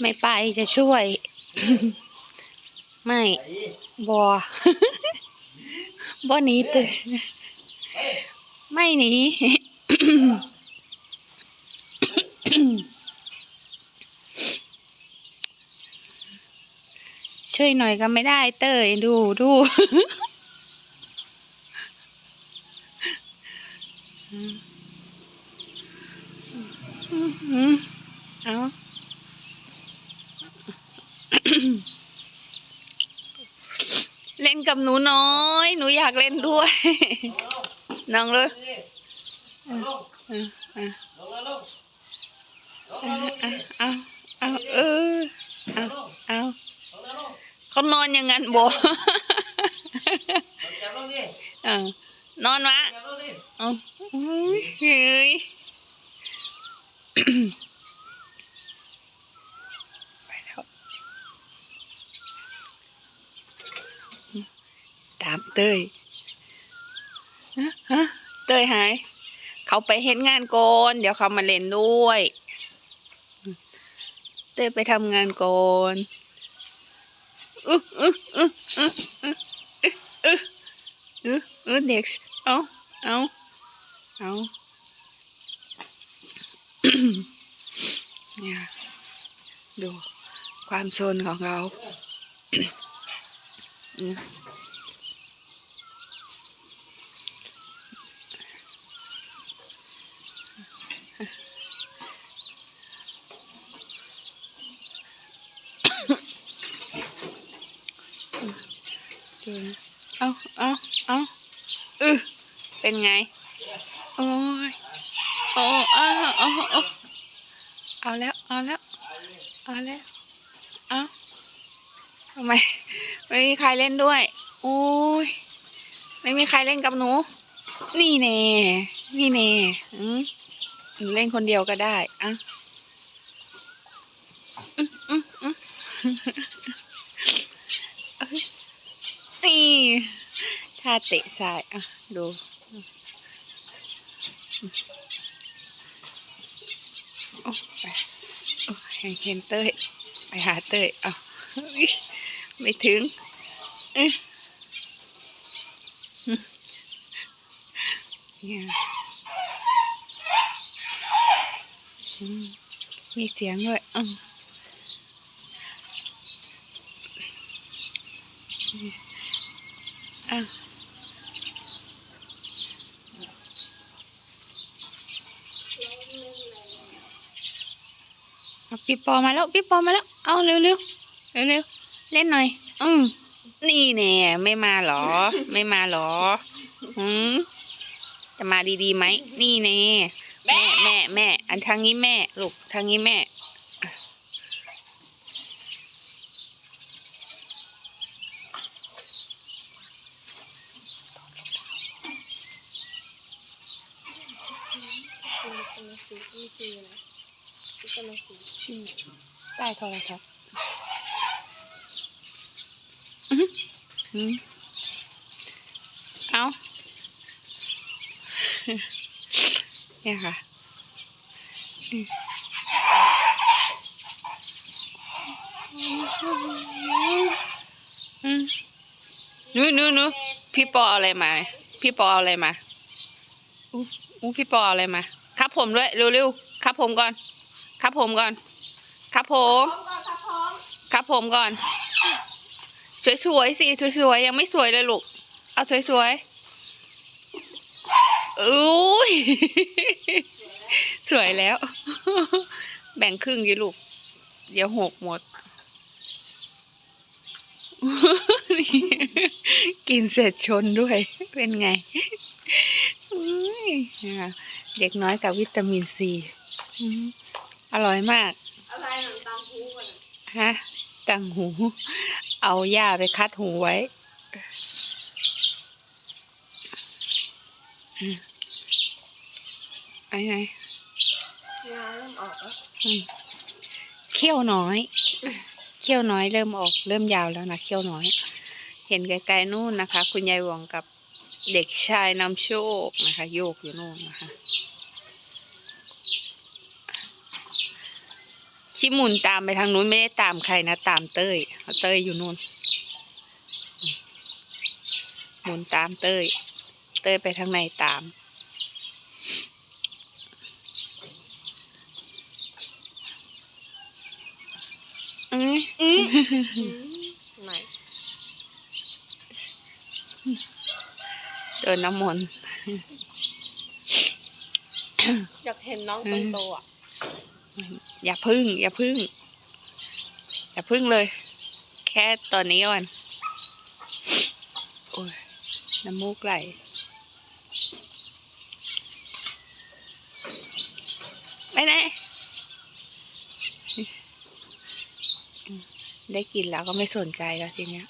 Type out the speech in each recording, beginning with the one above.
ไม่ไปจะช่วย ไม่บอบอหนีเตอไม่หนีช่วยหน่อยก็ไม่ได้เต้ยดูดูอืม เอาเล่นกับหนูน้อย หนูอยากเล่นด้วย น้องเลยเออเออเอาเอาเออเอาเอาเขานอนอย่างนั้นบ่เออนอนวะเอาอุ้ยเฮ้ย ตามเต้ยเต้ยหาย เขาไปเห็นงานก่อนเดี๋ยวเขามาเล่นด้วย เตยไปทำงานก่อนอืออืออืออืออืออืออือเด็กเอาเอาเอานี่ดูความโซนของเรา อืมดูนะเอาเอาเอาอือเป็นไง โอ้ยโอ้เอาเอาเอาเอาแล้ว เอาแล้ว เอาแล้ว เอาทำไม ไม่มีใครเล่นด้วยโอ้ย ไม่มีใครเล่นกับหนู นี่แน่ นี่แน่อืมหนูเล่นคนเดียวก็ได้อะอื้ออื้ออื้อเอ้ยนี่ ท่าเตะสาย อะ ดู โอ้ไปโอ้เห็นเห็นเต้ย ไปหาเต้ยอาอุ๊ยไม่ถึงเนี่ยมีเสียงด้วยอืม อะพี่ปอมาแล้วพี่ปอมาแล้ว เอาเร็วเร็วเร็วเร็วเล่นหน่อย อืมนี่แน่ไม่มาหรอ ไม่มาหรอหืมจะมาดีๆไหม นี่แน่แม่แม่แม่ อันทางนี้แม่ ลูกทางนี้แม่ เป็นเป็น สีมีสีนะเป็นสีอืมใต้โทรศัพท์อื้อหือหืมเอาเนี่ยค่ะอืมอืมหนูหนูหนูพี่ปอเอาอะไรมา พี่ปอเอาอะไรมาอู้อู้พี่ปอเอาอะไรมา ครับผมด้วยเร็วๆครับผมก่อน ครับผมก่อน ครับผม ครับผมก่อน สวยๆสิสวยๆยังไม่สวยเลยลูก เอาสวยๆอุ้ยสวยแล้ว แบ่งครึ่งดิลูก เดี๋ยวหกหมด กินเสร็จชนด้วย เป็นไงอุ๊ยอะ เด็กน้อยกับวิตามินซีอืมอร่อยมาก อะไรหนังตามหูก่อนฮะตังหู เอาหญ้าไปคัดหูไว้อืมไอ้ไงงาเริ่มออกแล้วอืมเขี้ยวน้อย เขี้ยวน้อยเริ่มออก เริ่มยาวแล้วนะเขี้ยวน้อย เห็นไกลๆนู่นนะคะ คุณยายหวงกับ เด็กชายนำโชคนะคะ โยกอยู่นู่นนะคะชิหมุนตามไปทางนู้นไม่ได้ตามใครนะ ตามเต้ยเพราะเต้ยอยู่นู่นหมุนตามเต้ย เต้ยไปทางไหนตาม อือ อืมไหน โดนน้ำมนต์อยากเห็นน้องคนโตอะ อย่าพึ่ง อย่าพึ่ง อย่าพึ่งเลย แค่ตอนนี้ก่อน โอ้ย น้ำมูกไหลไปไหนอืมได้กินแล้วก็ไม่สนใจแล้วทีเนี้ย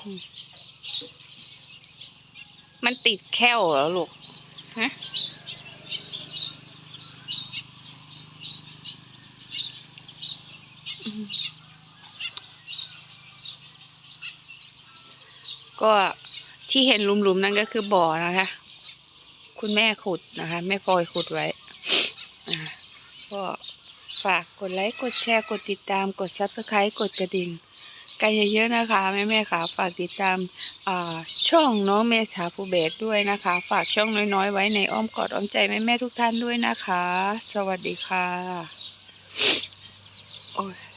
อื มันติดแค่วเหรอลูก ฮะ ก็ที่เห็นหลุมๆนั่นก็คือบ่อนะคะ คุณแม่ขุดนะคะ แม่พลอยขุดไว้ ก็ฝากกดไลค์ กดแชร์ กดติดตาม กด subscribe กดกระดิ่ง กันเยอะๆนะคะแม่ๆค่ะฝากติดตามช่องน้องเมษาภูเบศด้วยนะคะ ฝากช่องน้อยๆ ไว้ในอ้อมกอดอ้อมใจแม่ๆทุกท่านด้วยนะคะ สวัสดีค่ะโอ้ย